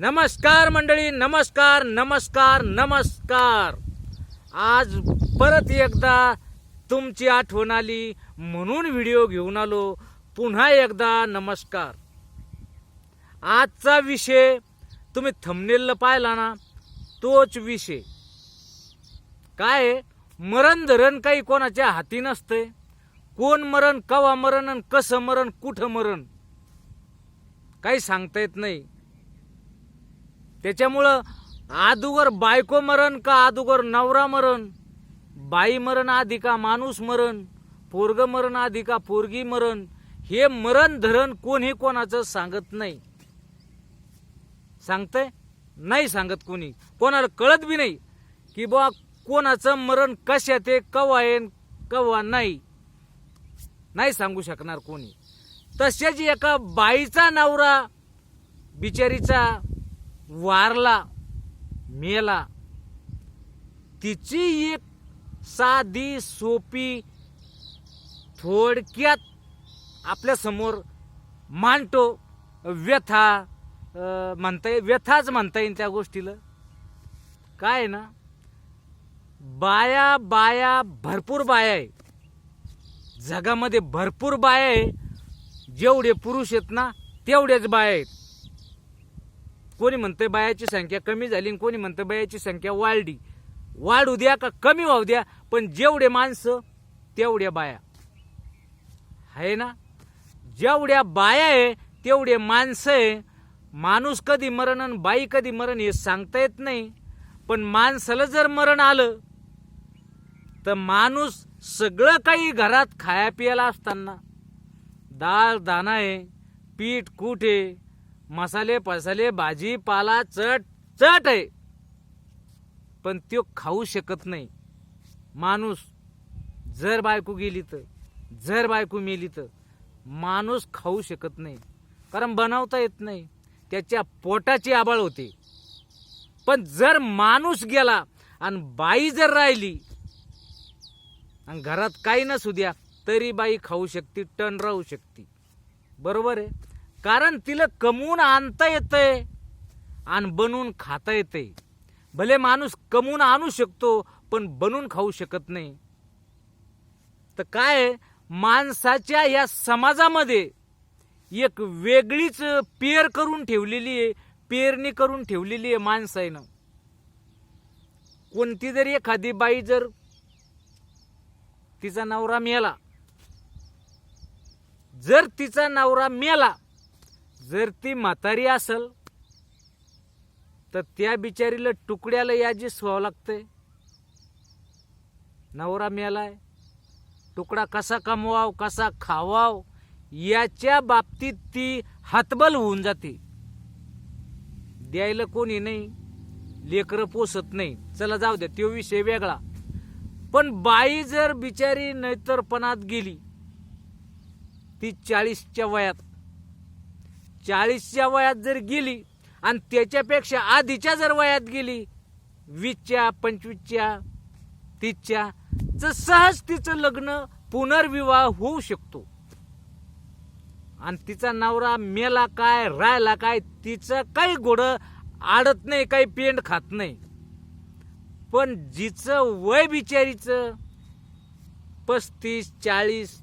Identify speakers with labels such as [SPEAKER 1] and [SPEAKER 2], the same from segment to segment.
[SPEAKER 1] नमस्कार मंडळी नमस्कार नमस्कार नमस्कार. आज परत एकदा तुमची आठवण आली म्हणून व्हिडिओ घेऊन आलो. पुन्हा एकदा नमस्कार. आजचा विषय तुम्ही थंबनेलला पाहिला ना तोच विषय. काय मरण धरण काही कोणाच्या हाती नसतंय. कोण मरण कवा मरण आणि कसं मरण कुठं मरण? काही सांगता येत नाही. त्याच्यामुळं आदुगर बायको मरण का आदुगर नवरा मरण? बाई मरण आधी का माणूस मरण? पोरग मरण आधी का पोरगी मरण? हे मरण धरण कोणी कोणाचं सांगत नाही. सांगतंय? नाही सांगत कोणी. कोणाला कळत बी नाही की बा कोणाचं मरण कसे ते कवा येन कवा नाही. नाही सांगू शकणार कोणी. तसेच एका बाईचा नवरा बिचारीचा वारला मेला. तिची एक साधी सोपी थोडक्यात आपल्यासमोर मांडतो. व्यथा म्हणता येईल व्यथाच म्हणता येईल त्या गोष्टीला. काय आहे ना? बाया बाया भरपूर बाया आहे. जगामध्ये भरपूर बाया आहे. जेवढे पुरुष आहेत ना तेवढेच बाया आहेत. कोणी म्हणतंय बायाची संख्या कमी झाली आणि कोणी म्हणतं बायाची संख्या वाढली. वाढू द्या का कमी वाहू द्या पण जेवढे माणसं तेवढ्या बाया. आहे ना? जेवढ्या बाया आहे तेवढे माणसं आहे. माणूस कधी मरण आणि बाई कधी मरण हे सांगता येत नाही. पण माणसाला जर मरण आलं तर माणूस सगळं काही घरात खाया पियाला असताना. डाळ दाणा आहे पीठ कूट आहे. मसाले पसाले भाजी पाला चट चट आहे. पण त्यो खाऊ शकत नाही. माणूस जर बायको गेली तर जर बायको मेली तर माणूस खाऊ शकत नाही. कारण बनवता येत नाही. त्याच्या पोटाची आबाळ होते. पण जर माणूस गेला आणि बाई जर राहिली आणि घरात काही नसू द्या तरी बाई खाऊ शकते टन राहू शकते. बरोबर आहे? कारण तिला कमवून आणता येतंय आणि बनवून खाता येतंय. भले माणूस कमवून आणू शकतो पण बनवून खाऊ शकत नाही. तर काय माणसाच्या या समाजामध्ये एक वेगळीच पेर करून ठेवलेली आहे पेरणी करून ठेवलेली आहे माणसानं कोणती जरी एखादी बाई जर तिचा नवरा मेला जर तिचा नवरा मेला जर ती म्हातारी असल तर त्या बिचारीला तुकड्याला याजी व्हावं लागतंय. नवरा मेलाय तुकडा कसा कमवाव कसा खावाव याच्या बाबतीत ती हातबल होऊन जाते. द्यायला कोणी नाही लेकरं पोसत नाही. चला जाऊ द्या तो विषय वेगळा. पण बाई जर बिचारी नैतरपणात गेली ती चाळीसच्या वयात चाळीसच्या वयात जर गेली आणि त्याच्यापेक्षा आधीच्या जर वयात गेली वीसच्या पंचवीसच्या तीसच्या तर सहज तिचं लग्न पुनर्विवाह होऊ शकतो. आणि तिचा नवरा मेला काय राहिला काय तिचं काही घोडं आडत नाही काही पेंड खात नाही. पण जिचं वय बिचारीचं पस्तीस चाळीस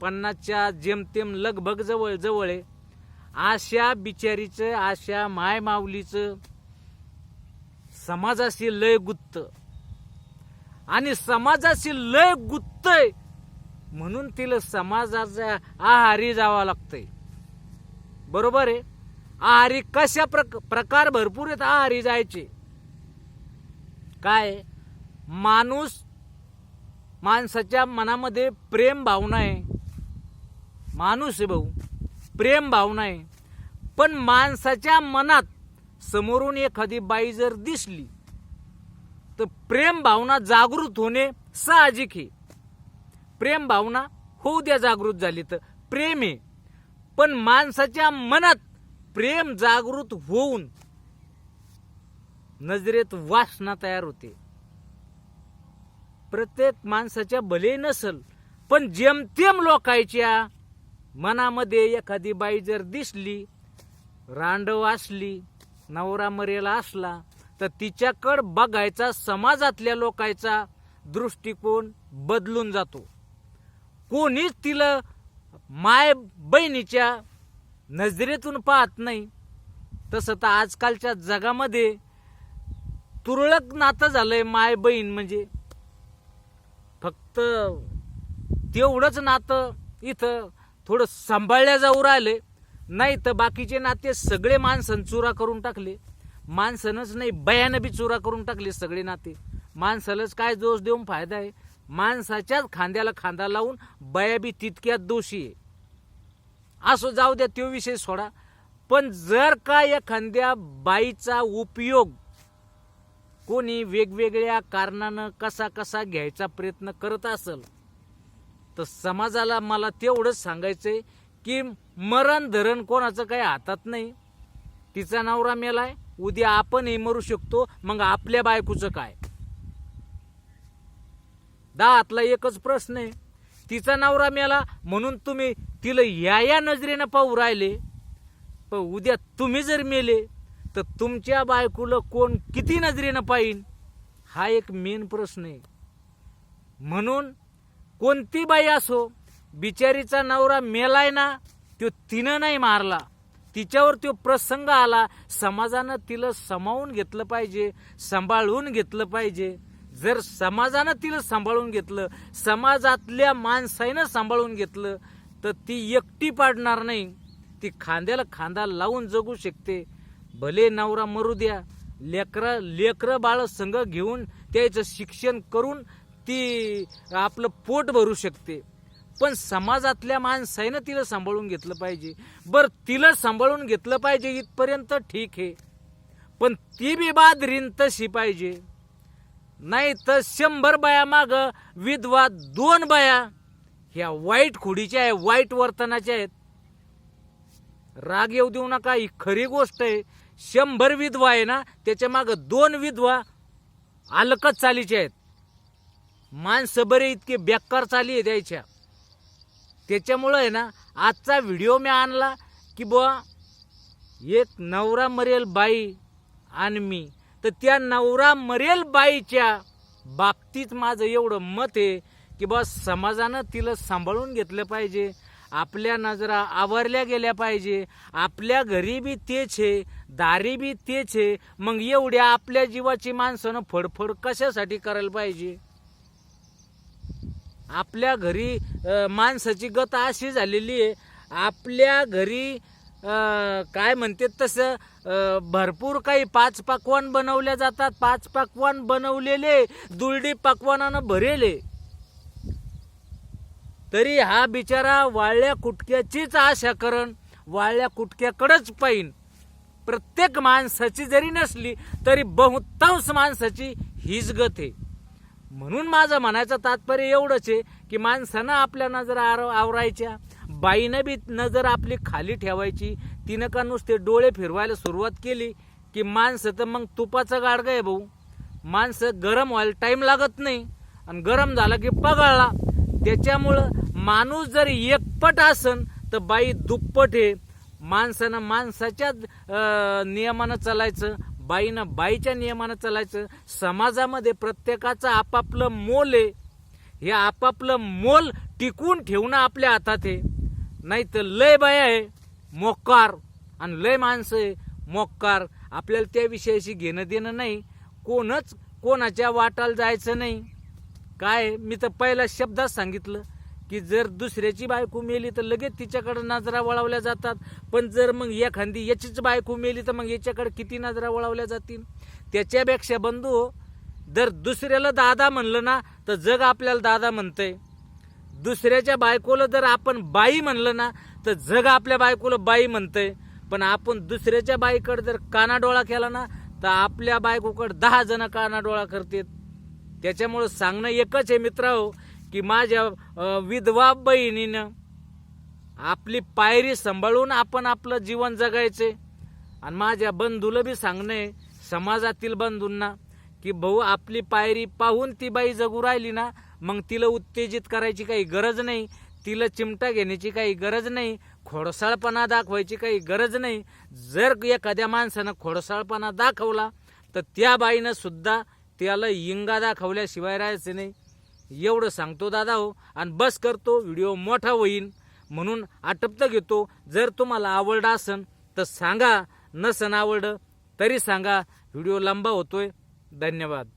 [SPEAKER 1] पन्नासच्या जेमतेम लगभग जवळ जवळ आहे अशा बिचारीचं अशा माय माऊलीचं समाजाशी लय गुत्त. आणि समाजाशी लय गुत्तय म्हणून तिला समाजाच्या आहारी जावं लागतंय. बरोबर आहे? आहारी कशा प्रक प्रकार भरपूर आहेत आहारी जायचे. काय? माणूस माणसाच्या मनामध्ये प्रेम भावना आहे. माणूस आहे भाऊ. प्रेम भावना आहे. पण माणसाच्या मनात समोरून एखादी बाई जर दिसली तर प्रेम भावना जागृत होणे साहजिक आहे. प्रेम भावना होऊ द्या जागृत झाली तर प्रेम आहे. पण माणसाच्या मनात प्रेम जागृत होऊन नजरेत वासना तयार होते. प्रत्येक माणसाच्या भले नसल पण जेमतेम लोकायच्या मनामध्ये एखादी बाई जर दिसली रांडव असली नवरा मरेला असला तर तिच्याकड बघायचा समाजातल्या लोकांचा दृष्टिकोन बदलून जातो. कोणीच तिला माय बहिणीच्या नजरेतून पाहत नाही. तसं तर आजकालच्या जगामध्ये तुरळक नातं झालंय माय बहीण म्हणजे. फक्त तेवढंच नातं इथं थोडं सांभाळल्या जाऊ राहिले नाही तर बाकीचे नाते सगळे माणसं चुरा करून टाकले. माणसानंच नाही बयानं बी चुरा करून टाकले सगळे नाते. माणसालाच काय दोष देऊन फायदा आहे? माणसाच्याच खांद्याला खांदा लावून बया बी तितक्यात दोषी आहे. असं जाऊ द्या तो विषय सोडा. पण जर का एखाद्या बाईचा उपयोग कोणी वेगवेगळ्या कारणानं कसा कसा घ्यायचा प्रयत्न करत असेल तर समाजाला मला तेवढंच सांगायचंय की मरण धरण कोणाचं काही हातात नाही. तिचा नवरा मेलाय उद्या आपणही मरू शकतो मग आपल्या बायकोचं काय? दातला एकच प्रश्न आहे. तिचा नवरा मेला म्हणून तुम्ही तिला या या नजरेनं पाहू राहिले. पण उद्या तुम्ही जर मेले तर तुमच्या बायकोला कोण किती नजरेनं पाहिन? हा एक मेन प्रश्न आहे. म्हणून कोणती बाई असो बिचारीचा नवरा मेलाय ना तो तिनं नाही मारला. तिच्यावर तो प्रसंग आला. समाजानं तिला समावून घेतलं पाहिजे सांभाळून घेतलं पाहिजे. जर समाजानं तिला सांभाळून घेतलं समाजातल्या माणसानं सांभाळून घेतलं तर ती एकटी पाडणार नाही. ती खांद्याला खांदा लावून जगू शकते. भले नवरा मरू द्या लेकरं लेकरं बाळ संघ घेऊन त्याचं शिक्षण करून ती आपलं पोट भरू शकते. पण समाजातल्या माणसानं तिला सांभाळून घेतलं पाहिजे. बर तिला सांभाळून घेतलं पाहिजे इथपर्यंत ठीक आहे. पण ती बी बादरीन तशी पाहिजे. नाही तर शंभर बाया माग विधवा दोन बाया ह्या वाईट खुडीच्या आहे वाईट वर्तनाच्या आहेत. राग येऊ देऊ नका ही खरी गोष्ट आहे. शंभर विधवा आहे ना त्याच्या माग दोन विधवा अलकच चालीच्या आहेत. माणसं बरे इतके बेकार चाली आहे द्यायच्या त्याच्यामुळं आहे ना आजचा व्हिडिओ मी आणला की बुवा एक नवरा मरेल बाई आणि मी. तर त्या नवरा मरेल बाईच्या बाबतीत माझं एवढं मत आहे की बा समाजानं तिला सांभाळून घेतलं पाहिजे. आपल्या नजरा आवरल्या गेल्या पाहिजे. आपल्या घरी बी तेच आहे दारी बी तेच आहे. मग एवढ्या आपल्या जीवाची माणसानं फडफड कशासाठी करायला पाहिजे? आपल्या घरी माणसाची गत अशी झालेली आहे. आपल्या घरी काय म्हणते तसं भरपूर काही पाच पकवान बनवल्या जातात. पाच पकवान बनवलेले दुर्डी पकवानानं भरेले. तरी हा बिचारा वाळल्या कुटक्याचीच आशा करण वाळल्या कुटक्याकडंच पाहिन प्रत्येक माणसाची जरी नसली तरी बहुतांश माणसाची हीच गत आहे. म्हणून माझं म्हणायचं तात्पर्य एवढंच आहे की माणसानं आपल्या नजर आर आवरायच्या बाईनं बी नजर आपली खाली ठेवायची. तिनं का नुसते डोळे फिरवायला सुरुवात केली की माणसं तर मग तुपाचं गाडगं आहे भाऊ. माणसं गरम व्हायला टाईम लागत नाही आणि गरम झाला की पगाळला. त्याच्यामुळं माणूस जर एकपट असन तर बाई दुप्पट आहे. माणसानं माणसाच्याच नियमानं चालायचं. बाईनं बाईच्या नियमानं चालायचं. समाजामध्ये प्रत्येकाचं आपापलं मोल आहे. हे आपापलं मोल टिकून ठेवणं आपल्या हातात आहे. नाही तर लय बाया आहे. मोक्कार आणि लय माणसं आहे. मोक्कार आपल्याला त्या विषयाशी घेणं देणं नाही. कोणच कोणाच्या वाटाला जायचं नाही. काय? मी तर पहिला शब्दात सांगितलं. की जर दुसऱ्याची बायको मेली तर लगेच तिच्याकडे नजरा वळवल्या जातात. पण जर मग एखादी याचीच बायको मेली तर मग याच्याकडे किती नजरा वळवल्या जातील? त्याच्यापेक्षा बंधू हो, जर दुसऱ्याला दादा म्हणलं ना तर जग आपल्याला दादा म्हणतंय. दुसऱ्याच्या बायकोला जर आपण बाई म्हणलं ना तर जग आपल्या बायकोला बाई म्हणतंय. पण आपण दुसऱ्याच्या बाईकडे जर कानाडोळा केला ना तर आपल्या बायकोकडे दहा जण कानाडोळा करतात. त्याच्यामुळं सांगणं एकच आहे मित्र की माझ्या विधवा बहिणीनं आपली पायरी सांभाळून आपण आपलं जीवन जगायचे. आणि माझ्या बंधूला बी सांगणं आहे समाजातील बंधूंना की भाऊ आपली पायरी पाहून ती बाई जगू राहिली ना मग तिला उत्तेजित करायची काही गरज नाही. तिला चिमटा घेण्याची काही गरज नाही. खोडसाळपणा दाखवायची काही गरज नाही. जर एखाद्या माणसानं खोडसाळपणा दाखवला तर त्या बाईनं सुद्धा त्याला इंगा दाखवल्याशिवाय राहायचं नाही. एवढं सांगतो दादा हो आणि बस करतो व्हिडिओ मोठा होईन. म्हणून आटपतं घेतो. जर तुम्हाला आवडलं असन तर सांगा. नसन आवडलं तरी सांगा. व्हिडिओ लंबा होतोय. धन्यवाद.